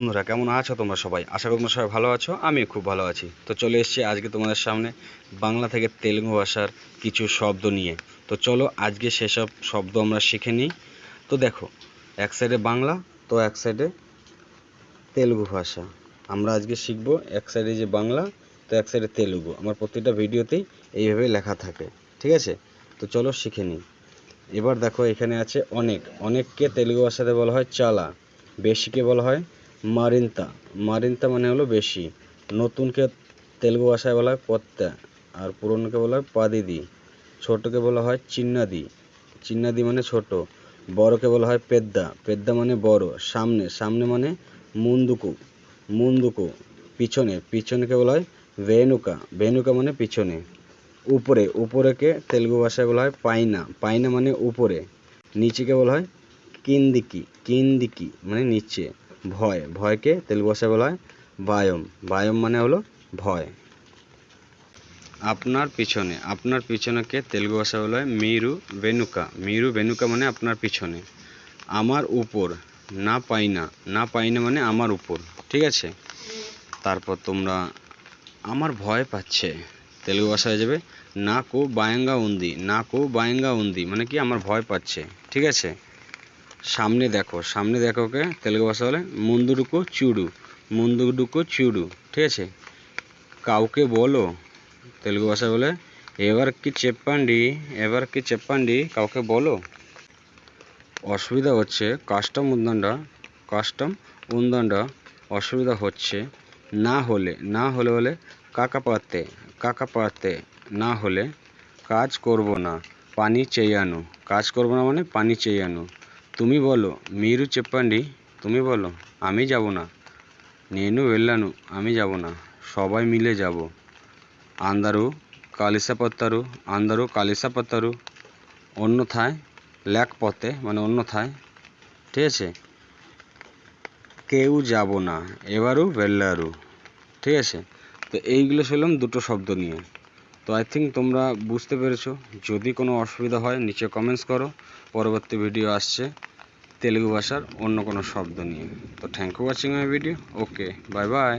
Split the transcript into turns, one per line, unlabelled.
বন্ধুরা, কেমন আছো তোমরা সবাই? আশা করি তোমরা সবাই ভালো আছো আমি খুব ভালো আছি। তো চলে এসেছি আজকে তোমাদের সামনে বাংলা থেকে তেলেগু ভাষার কিছু শব্দ নিয়ে। তো চলো আজকে সেসব শব্দ আমরা শিখে নিই। তো দেখো, এক সাইডে বাংলা, তো এক সাইডে তেলুগু ভাষা। আমরা আজকে শিখব এক সাইডে যে বাংলা, তো এক সাইডে তেলুগু। আমার প্রত্যেকটা ভিডিওতেই এইভাবে লেখা থাকে, ঠিক আছে? তো চলো শিখে নিই। এবার দেখো, এখানে আছে অনেক। অনেককে তেলুগু ভাষাতে বলা হয় চালা, বেশিকে বলা হয় মারিন্তা। মারিন্তা মানে হলো বেশি। নতুনকে তেলুগু ভাষায় বলা হয় পত্তা আর পুরনোকে বলা হয় পাদিদি। ছোটকে বলা হয় চিন্নাদি। চিন্নাদি মানে ছোট। বড়কে বলা হয় পেদ্দা। পেদ্দা মানে বড়। সামনে। সামনে মানে মুন্দুকু। মুন্দুকু। পিছনে। পিছনেকে বলা হয় ভেনুকা। ভেনুকা মানে পিছনে। উপরে। উপরেকে তেলুগু ভাষায় বলা হয় পাইনা। পাইনা মানে উপরে। নিচেকে বলা হয় কিন্দিকি। কিন্দিকি মানে নিচে। ভয়, ভয়কে তেলুগু ভাষায় বলা হয় বায়ম। বায়ম মানে হলো ভয়। আপনার পিছনে, আপনার পিছনেকে তেলুগু ভাষায় বলা হয় মিরু বেনুকা মিরু বেনুকা মানে আপনার পিছনে। আমার উপর, না পাই না না পাই না মানে আমার উপর। ঠিক আছে? তারপর তোমরা, আমার ভয় পাচ্ছে। তেলুগু ভাষায় যাবে, না কো বায়াঙ্গা উন্দি, না কো বায়াঙ্গা উন্দি। মানে কি? আমার ভয় পাচ্ছে। ঠিক আছে? সামনে দেখো সামনে দেখোকে তেলুগু ভাষা বলে মুন্দুরুকো চুড়ু মুন্দুরুকো চুড়ু ঠিক আছে কাউকে বলো తెలుగు ভাষা বলে ఎవరికి చెప్పండి ఎవరికి చెప్పండి কাউকে বলো অসুবিধা হচ্ছে কাস্টম উন্দান্ডা কাস্টম উন্দান্ডা অসুবিধা হচ্ছে না হলে না হলে বলে কাকা পাতে কাকা পাতে না হলে কাজ করব না পানি চেয়ানো কাজ করব না মানে পানি চেয়ানো তুমি বলো మీరు చెప్పండి তুমি বলো আমি যাব না నేను వెళ్ళను আমি যাব না সবাই মিলে যাব అందరూ కలిసపోతారు అందరూ కలిసపోతారు অন্যথায় లేకపోతే মানে অন্যথায় ঠিক আছে কেউ যাব না এবারও వెళ్ళారు ঠিক আছে তো এইগুলো ছিলাম দুটো শব্দ নিয়ে তো আই থিঙ্ক তোমরা বুঝতে পেরেছো যদি কোনো অসুবিধা হয় নিচে কমেন্টস করো পরবর্তী ভিডিও আসছে তেলুগু ভাষার অন্য কোনো শব্দ নিয়ে। তো thank you watching my video okay bye bye